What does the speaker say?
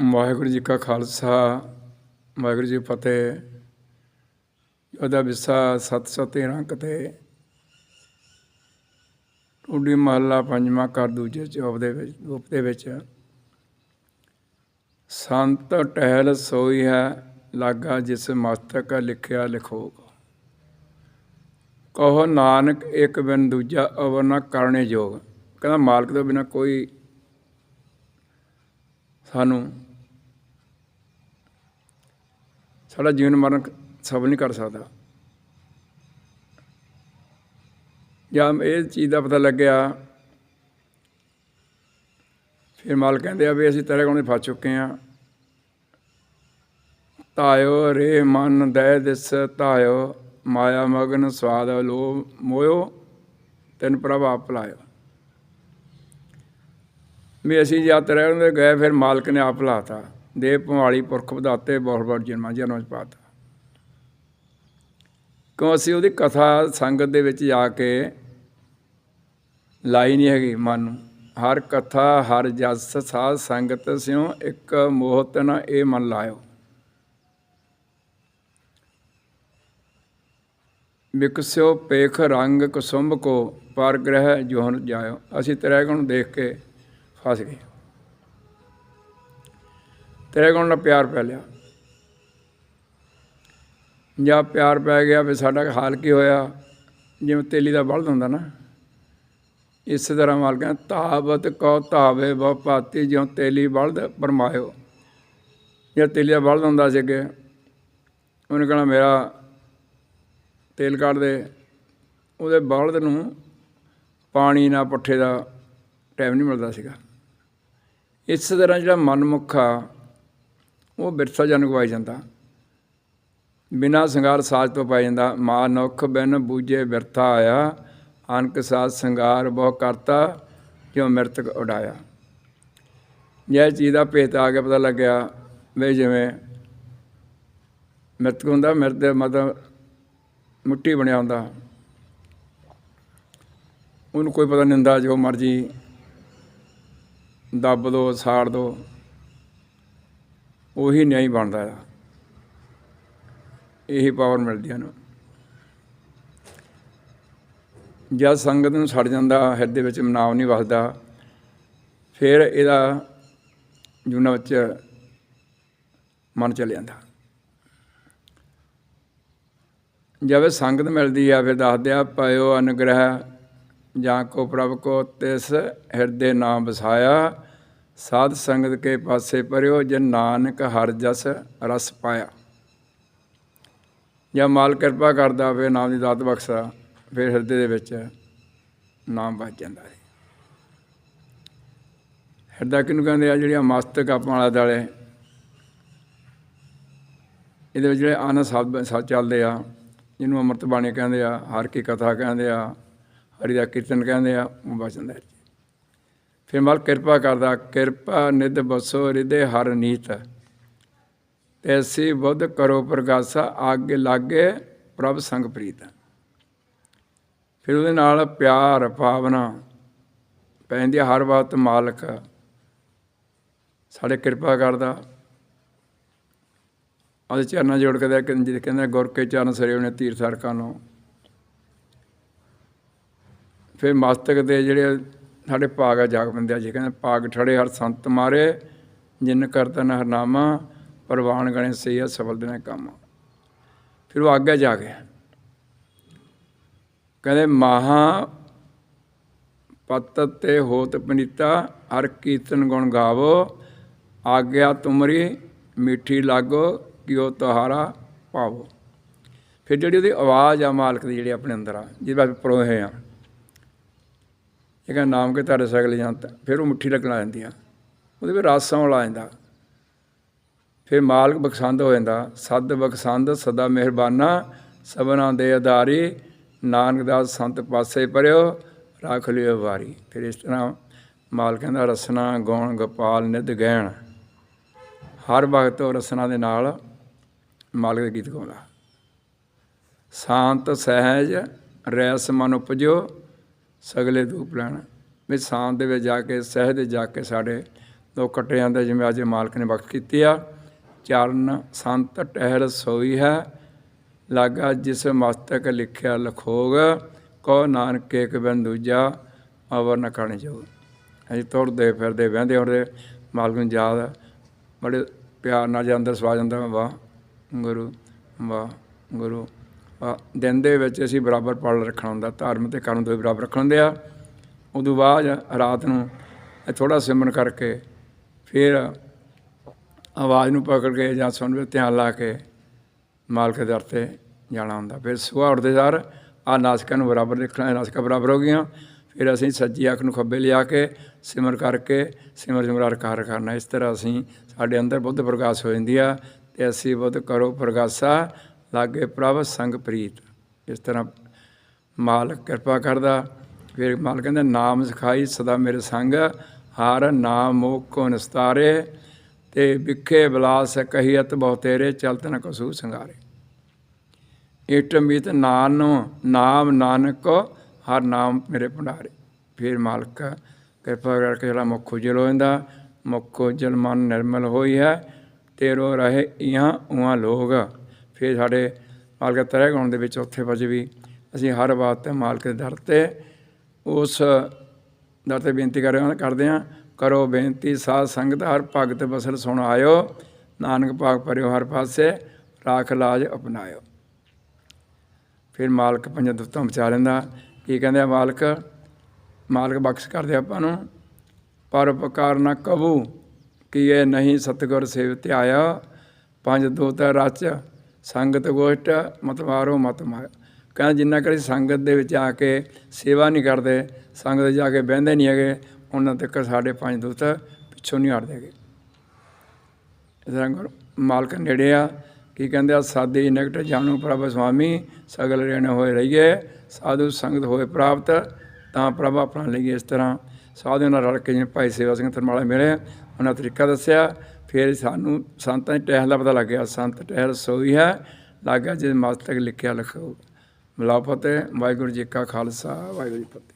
ਵਾਹਿਗੁਰੂ ਜੀ ਕਾ ਖਾਲਸਾ, ਵਾਹਿਗੁਰੂ ਜੀ ਕੀ ਫਤਿਹ। ਉਹਦਾ ਵਿਸਾ 713 ਕਤੇ ਟੁੱਡੀ ਮਹੱਲਾ ਪੰਜਵਾਂ ਕਰ ਦੂਜੇ ਚੌਪ ਦੇ ਵਿੱਚ, ਰੂਪ ਦੇ ਵਿੱਚ। ਸੰਤ ਟਹਿਲ ਸੋਈ ਹੈ, ਲਾਗਾ ਜਿਸ ਮਸਤਕ ਲਿਖਿਆ ਲਿਖੋਗ। ਕਹੋ ਨਾਨਕ, ਇੱਕ ਬਿਨ ਦੂਜਾ ਅਵਰ ਨਾ ਕਰਨੇ ਯੋਗ। ਕਹਿੰਦਾ ਮਾਲਕ ਤੋਂ ਬਿਨਾ ਕੋਈ ਸਾਨੂੰ ਸਾਡਾ ਜੀਵਨ ਮਰਨ ਸਫਲ ਨਹੀਂ ਕਰ ਸਕਦਾ। ਜਾਂ ਇਹ ਚੀਜ਼ ਦਾ ਪਤਾ ਲੱਗਿਆ, ਫਿਰ ਮਾਲ ਕਹਿੰਦੇ ਆ ਵੀ ਅਸੀਂ ਤੇਰੇ ਕੋਲ ਫਸ ਚੁੱਕੇ ਆ ਤਾਇਓ ਰੇ ਮਨ ਦਇ ਦਿਸ ਤਾਇਓ ਮਾਇਆ ਮਗਨ ਸਵਾਦ ਲੋ ਮੋਇਓ, ਤੈਨ ਪ੍ਰਭ ਆਪ ਲਾਇਓ। ਵੀ ਅਸੀਂ ਯਾਤਰਾ ਉਹਦੇ ਗਏ, ਫਿਰ ਮਾਲਕ ਨੇ ਆਪ ਲਾਤਾ। ਦੇ ਭਵਾਲੀ ਪੁਰਖ ਵਧਾਤੇ, ਬਹੁਤ ਬਹੁਤ ਜਨਮਾਂ ਜਨਮਾਂ ਚ ਪਾਤਾ। ਕਿਉਂ ਅਸੀਂ ਉਹਦੀ ਕਥਾ ਸੰਗਤ ਦੇ ਵਿੱਚ ਜਾ ਕੇ ਲਾਈ ਨਹੀਂ ਹੈਗੀ ਮਨ ਨੂੰ? ਹਰ ਕਥਾ, ਹਰ ਜਸ, ਸਾਧ ਸੰਗਤ ਸਿਓ ਇੱਕ ਮੋਹਤ ਨਾ ਇਹ ਮਨ ਲਾਇਓ। ਵਿਕਸਿਓ ਪੇਖ ਰੰਗ ਕੁਸੁੰਭ ਕੋ, ਪਰ ਗ੍ਰਹਿ ਜੋਹਨ ਜਾਇਓ। ਅਸੀਂ ਤੇਰੇ ਨੂੰ ਦੇਖ ਕੇ ਫਸ ਗਏ। ਤੇਰੇ ਕੋਲ ਨਾਲ ਪਿਆਰ ਪੈ ਲਿਆ। ਜਾਂ ਪਿਆਰ ਪੈ ਗਿਆ, ਵੀ ਸਾਡਾ ਹਾਲ ਕੀ ਹੋਇਆ? ਜਿਵੇਂ ਤੇਲੀ ਦਾ ਬਲਦ ਹੁੰਦਾ ਨਾ। ਇਸ ਤਰ੍ਹਾਂ ਮਾਲ ਕਹਿੰਦਾ ਤਾਵਤ ਕੋ ਤਾਵੇ ਬਹੁ ਪਾਤੀ ਜਿਉ ਤੇਲੀ ਬਲਦ ਪਰਮਾਇਓ ਜਾਂ ਤੇਲੀ ਦਾ ਬਲਦ ਹੁੰਦਾ ਸੀ ਅੱਗੇ, ਉਹਨੇ ਕਹਣਾ, ਮੇਰਾ ਤੇਲ ਕੱਢ ਦੇ। ਉਹਦੇ ਬਲਦ ਨੂੰ ਪਾਣੀ ਨਾ ਪੱਠੇ ਦਾ ਟਾਈਮ ਨਹੀਂ ਮਿਲਦਾ ਸੀਗਾ। ਇਸ ਤਰ੍ਹਾਂ ਜਿਹੜਾ ਮਨਮੁਖਾ ਉਹ ਬਿਰਸਾ ਜਨ ਗਵਾਈ ਜਾਂਦਾ। ਬਿਨਾ ਸੰਗਾਰ ਸਾਜ ਤੋਂ ਪਾਈ ਜਾਂਦਾ। ਮਾਨੁਖ ਬਿਨ ਬੂਝੇ ਬਿਰਥਾ ਆਇਆ। ਅਨਕ ਸਾਜ ਸੰਗਾਰ ਬਹੁ ਕਰਤਾ, ਕਿਉ ਮਿਰਤਕ ਉਡਾਇਆ। ਇਹ ਚੀਜ਼ ਦਾ ਭੇਤ ਆ ਕੇ ਪਤਾ ਲੱਗਿਆ ਵੀ ਜਿਵੇਂ ਮਿਰਤਕ ਹੁੰਦਾ, ਮਿਰਤ ਦੇ ਮਤਲਬ ਮਿੱਟੀ ਬਣਿਆ ਹੁੰਦਾ। ਉਹਨੂੰ ਕੋਈ ਪਤਾ ਨਹੀਂ ਹੁੰਦਾ, ਜੋ ਮਰਜ਼ੀ ਦੱਬ ਦੋ, ਸਾੜ ਦੋ। ਉਹੀ ਨਹੀਂ ਬਣਦਾ ਇਹਦਾ ਇਹੀ ਪਾਵਰ ਮਿਲਦੀ ਹੈ ਨੂੰ ਜਦ ਸੰਗਤ ਨੂੰ ਛੱਡ ਜਾਂਦਾ, ਹਿਰਦੇ ਵਿੱਚ ਮਨਾਵ ਨਹੀਂ ਵਸਦਾ, ਫਿਰ ਇਹਦਾ ਜੁਨਾ ਵਿੱਚ ਮਨ ਚਲ ਜਾਂਦਾ। ਜਦ ਸੰਗਤ ਮਿਲਦੀ ਆ, ਫਿਰ ਦੱਸਦੇ ਆ ਪਇਓ ਅਨੁਗ੍ਰਹ ਜਾਂ ਕੋ ਪ੍ਰਭ ਕੋ ਤਿਸ ਹਿਰਦੇ ਨਾਮ ਵਸਾਇਆ ਸਾਧ ਸੰਗਤ ਕੇ ਪਾਸੇ ਪਰਿਓ, ਜਨ ਨਾਨਕ ਹਰ ਜਸ ਰਸ ਪਾਇਆ। ਜਾਂ ਮਾਲ ਕਿਰਪਾ ਕਰਦਾ ਫਿਰ ਨਾਮ ਦੀ ਦਾਤ ਬਖਸ਼ਾ ਫਿਰ ਹਿਰਦੇ ਦੇ ਵਿੱਚ ਨਾਮ ਵੱਜ ਜਾਂਦਾ ਹੈ। ਹਿਰਦਾ ਕਿਹਨੂੰ ਕਹਿੰਦੇ ਆ? ਜਿਹੜੀਆਂ ਮਸਤਕ ਆਪਾਂ ਵਾਲਾ ਦਾਲੇ ਇਹਦੇ ਵਿੱਚ ਜਿਹੜੇ ਆਨੰਦ ਸ਼ਬਦ ਸੱਚ ਚੱਲਦੇ ਆ, ਜਿਹਨੂੰ ਅੰਮ੍ਰਿਤ ਬਾਣੀ ਕਹਿੰਦੇ ਆ, ਹਰ ਕੀ ਕਥਾ ਕਹਿੰਦੇ ਆ, ਹਰੀ ਦਾ ਕੀਰਤਨ ਕਹਿੰਦੇ ਆ, ਉਹ ਬਚ ਜਾਂਦਾ ਫਿਰ ਮਾਲ ਕਿਰਪਾ ਕਰਦਾ, ਕਿਰਪਾ ਨਿਧ ਬਸੋ ਹਿਰਦੇ ਹਰ ਨੀਤ। ਐਸੀ ਬੁੱਧ ਕਰੋ ਪ੍ਰਗਾਸਾ ਆਗੇ ਲਾਗੇ ਪ੍ਰਭ ਸੰਗ ਪ੍ਰੀਤ। ਫਿਰ ਉਹਦੇ ਨਾਲ ਪਿਆਰ, ਭਾਵਨਾ ਪੈਂਦੀ ਹਰ ਵਕਤ ਮਾਲਕ ਸਾਡੇ ਕਿਰਪਾ ਕਰਦਾ। ਉਹਦੇ ਚਰਨਾਂ ਜੋੜ ਕੇ ਕਹਿੰਦੇ ਕਹਿੰਦੇ ਗੁਰ ਕੇ ਚਰਨ ਸਰੇ ਉਹਨੇ ਤੀਰਥਾਰਕਾਂ ਨੂੰ। ਫਿਰ ਮਸਤਕ ਦੇ ਜਿਹੜੇ ਸਾਡੇ ਭਾਗ ਆ ਜਾਗ ਬੰਦੇ ਆ, ਜੀ ਕਹਿੰਦੇ ਭਾਗ ਠੜੇ ਹਰ ਸੰਤ ਮਾਰੇ, ਜਿਨ ਕਰਤਨ ਹਰਨਾਮਾ ਪ੍ਰਵਾਨ ਗਣੇ ਸਹੀ ਆ ਸਫਲ ਦਿਨੇ ਕੰਮ ਫਿਰ ਉਹ ਅੱਗੇ ਜਾ ਗਿਆ ਕਹਿੰਦੇ ਮਹਾ ਪਤ ਤੇ ਹੋਤ ਪਨੀਤਾ, ਹਰ ਕੀਰਤਨ ਗੁਣ ਗਾਵੋ, ਆਗਿਆ ਤੁਮਰੀ, ਮਿੱਠੀ ਲਾਗੋ, ਕਿਉ ਤੁਹਾਰਾ ਪਾਵੋ। ਫਿਰ ਜਿਹੜੀ ਉਹਦੀ ਆਵਾਜ਼ ਆ ਮਾਲਕ ਦੀ, ਜਿਹੜੀ ਆਪਣੇ ਅੰਦਰ ਆ, ਜਿਹਦੇ ਬਾਰੇ ਪਰੋਹੇ ਆ। ਇਹ ਕਹਿੰਦਾ, ਨਾਮ ਕੇ ਤੁਹਾਡੇ ਸਗਲ ਜੰਤ ਫਿਰ ਉਹ ਮੁੱਠੀ ਲੱਗਣ ਆ ਜਾਂਦੀ ਆ ਉਹਦੇ ਵਿੱਚ ਰਸ ਆਉਣ ਲੱਗ ਜਾਂਦਾ। ਫਿਰ ਮਾਲਕ ਬਖਸ਼ੰਦ ਹੋ ਜਾਂਦਾ। ਸਦ ਬਖਸ਼ੰਦ, ਸਦਾ ਮਿਹਰਬਾਨਾ, ਸਭਨਾ ਦੇ ਆਧਾਰੀ, ਨਾਨਕ ਦਾਸ ਸੰਤ ਪਾਸੇ ਪਰਿਓ, ਰੱਖ ਲਿਓ ਵਾਰੀ। ਫਿਰ ਇਸ ਤਰ੍ਹਾਂ ਮਾਲ ਕਹਿੰਦਾ, ਰਸਨਾ ਗੌਣ ਗੋਪਾਲ ਨਿਧ ਗਹਿਣ। ਹਰ ਵਕਤ ਉਹ ਰਸਨਾ ਦੇ ਨਾਲ ਮਾਲਕ ਦੇ ਗੀਤ ਗਾਉਂਦਾ। ਸ਼ਾਂਤ, ਸਹਿਜ, ਰੈਸ ਮਨ ਉਪਜੋ ਸਗਲੇ ਧੂਪ ਲੈਣ। ਵੀ ਸ਼ਾਂਤ ਦੇ ਵਿੱਚ ਜਾ ਕੇ, ਸਹਿਜ ਦੇ ਜਾ ਕੇ ਸਾਡੇ ਦੋ ਕੱਟੇ ਜਾਂਦੇ ਜਿਵੇਂ ਅੱਜ ਮਾਲਕ ਨੇ ਬਖਸ਼ ਕੀਤੀ ਆ। ਚਰਨ ਸੰਤ ਟਹਿਰ ਸੋਈ ਹੈ, ਲਾਗਾ ਜਿਸ ਮਸਤਕ ਲਿਖਿਆ ਲਖੋਗ ਕੋ ਨਾਨਕ ਏਕ ਬਿਨ ਦੂਜਾ ਅਵਰ ਨ ਖਾਣੇ ਜਾਓ ਅਸੀਂ ਤੁਰਦੇ ਫਿਰਦੇ ਵਹਿੰਦੇ ਹੁੰਦੇ ਮਾਲਕ ਨੂੰ ਯਾਦ ਬੜੇ ਪਿਆਰ ਨਾਲ ਜੇ ਅੰਦਰ ਸਵਾ ਜਾਂਦਾ, ਵਾਹ ਗੁਰੂ ਵਾਹ ਗੁਰੂ। ਦਿਨ ਦੇ ਵਿੱਚ ਅਸੀਂ ਬਰਾਬਰ ਪਲ ਰੱਖਣਾ ਹੁੰਦਾ ਧਰਮ ਤੇ ਕਰਮ ਦੋਵੇਂ ਬਰਾਬਰ ਰੱਖਣ ਹੁੰਦੇ ਆ। ਉਦੋਂ ਬਾਅਦ ਰਾਤ ਨੂੰ ਥੋੜਾ ਸਿਮਰਨ ਕਰਕੇ ਫਿਰ ਆਵਾਜ਼ ਨੂੰ ਪਕੜ ਕੇ ਜਾਂ ਸੁਣ ਵੀ ਧਿਆਨ ਲਾ ਕੇ ਮਾਲਕ ਦੇ ਦਰ ਤੇ ਜਾਣਾ ਹੁੰਦਾ। ਫਿਰ ਸੁਬਾਹ ਉੱਠਦੇ ਸਾਰ ਆ ਨਾਸਕਾਂ ਨੂੰ ਬਰਾਬਰ ਦੇਖਣਾ ਨਾਸਕਾਂ ਬਰਾਬਰ ਹੋ ਗਈਆਂ। ਫਿਰ ਅਸੀਂ ਸੱਜੀ ਅੱਖ ਨੂੰ ਖੱਬੇ ਲਿਆ ਕੇ ਸਿਮਰ ਕਰਕੇ ਸਿਮਰ ਸਿਮਰਾਰ ਕਰ ਕਰਨਾ। ਇਸ ਤਰ੍ਹਾਂ ਅਸੀਂ ਸਾਡੇ ਅੰਦਰ ਬੁੱਧ ਪ੍ਰਕਾਸ਼ ਹੋ ਜਾਂਦੀ ਆ ਤੇ ਅਸੀਂ ਬੁੱਧ ਕਰੋ ਪ੍ਰਗਾਸਾ ਲਾਗੇ ਪ੍ਰਭ ਸੰਗ ਪ੍ਰੀਤ। ਇਸ ਤਰ੍ਹਾਂ ਮਾਲਕ ਕਿਰਪਾ ਕਰਦਾ। ਫਿਰ ਮਾਲਕ ਕਹਿੰਦਾ, ਨਾਮ ਸਿਖਾਈ, ਸਦਾ ਮੇਰੇ ਸੰਗ ਹਰ ਨਾਮ ਮੋਖ ਕੋ ਨਿਸਤਾਰੇ ਤੇ ਵਿਖੇ ਬਿਲਾਸ ਕਹੀਅਤ ਬਹੁ ਤੇਰੇ ਚਲਤ ਨ ਕਸੂ ਸੰਗਾਰੇ। ਇਟ ਮਿਤ ਨਾਨ, ਨਾਮ ਨਾਨਕ, ਹਰ ਨਾਮ ਮੇਰੇ ਭੰਡਾਰੇ। ਫਿਰ ਮਾਲਕ ਕਿਰਪਾ ਕਰਕੇ ਜਿਹੜਾ ਮੁਖ ਉਜਲ ਹੋ ਜਾਂਦਾ। ਮੁਖ ਉਜਲ ਮਨ ਨਿਰਮਲ ਹੋਈ ਹੈ। ਤੇਰੋ ਰਹੇ ਇਹਾਂ ਉਹਾਂ ਲੋਗ ਫਿਰ ਸਾਡੇ ਮਾਲਕ ਤਰੇ ਗਾਉਣ ਦੇ ਵਿੱਚ ਉੱਥੇ ਵਜ ਵੀ। ਅਸੀਂ ਹਰ ਬਾਤ ਤੇ ਮਾਲਕ ਦੇ ਦਰ ਤੇ ਉਸ ਦਰ ਤੇ ਬੇਨਤੀ ਕਰ ਕਰਦੇ ਹਾਂ। ਕਰੋ ਬੇਨਤੀ, ਸਾਧ ਸੰਗਤ, ਹਰ ਭਗਤ ਬਸਰ ਸੁਣ ਆਇਓ। ਨਾਨਕ ਭਾਗ ਪਰਿਓ ਹਰ ਪਾਸੇ, ਰਾਖ ਲਾਜ ਅਪਣਾਇਓ। ਫਿਰ ਮਾਲਕ ਪੰਜਾਂ ਦੁੱਤਾਂ ਬਚਾ ਲੈਂਦਾ। ਕੀ ਕਹਿੰਦੇ ਆ ਮਾਲਕ? ਮਾਲਕ ਬਖਸ਼ ਕਰਦੇ ਆਪਾਂ ਨੂੰ। ਪਰ ਨਾ ਕਬੂ ਕਿ ਇਹ ਨਹੀਂ ਸਤਗੁਰ ਸੇਵ ਆਇਆ। ਪੰਜ ਦੋ ਦੋਤ ਰਚ ਸੰਗਤ ਗੋਸ਼ਟ ਮਤਵਾਰੋ ਮਤ ਮਾਇਆ ਕਹਿੰਦਾ ਜਿੰਨਾ ਕਰੀ ਸੰਗਤ ਦੇ ਵਿੱਚ ਆ ਕੇ ਸੇਵਾ ਨਹੀਂ ਕਰਦੇ, ਸੰਗਤ ਜਾ ਕੇ ਬਹਿੰਦੇ ਨਹੀਂ ਹੈਗੇ, ਉਹਨਾਂ ਤੱਕ ਸਾਡੇ ਪੰਜ ਦੂਤ ਪਿੱਛੋਂ ਨਹੀਂ ਹਟਦੇਗੇ ਇਸ ਮਾਲਕ ਨੇੜੇ ਆ, ਕੀ ਕਹਿੰਦੇ ਆ, ਸਾਦੇ ਨਿਕਟ ਜਾਣੂ ਪ੍ਰਭ ਸੁਆਮੀ, ਸਗਲ ਰਹਿਣ ਹੋਏ ਰਹੀਏ, ਸਾਧੂ ਸੰਗਤ ਹੋਏ ਪ੍ਰਾਪਤ, ਤਾਂ ਪ੍ਰਭ ਆਪਣਾ ਲਈ ਇਸ ਤਰ੍ਹਾਂ। ਸਾਧੂ ਨਾਲ ਰਲ ਕੇ ਜਿਵੇਂ ਭਾਈ ਸੇਵਾ ਸਿੰਘ ਤਰਮਾਲਾ ਮਿਲੇ, ਉਹਨਾਂ ਤਰੀਕਾ ਦੱਸਿਆ ਫਿਰ ਸਾਨੂੰ ਸੰਤਾਂ ਦੀ ਟਹਿਲ ਦਾ ਪਤਾ ਲੱਗ ਗਿਆ, ਸੰਤ ਟਹਿਲ ਸੋਈ ਹੈ, ਲੱਗ ਗਿਆ ਜੇ ਮਸਤਕ ਲਿਖਿਆ ਲਿਖੋ। ਮਿਲਾਪਤ ਵਾਹਿਗੁਰੂ ਜੀ ਕਾ ਖਾਲਸਾ, ਵਾਹਿਗੁਰੂ ਜੀ ਫਤਿਹ।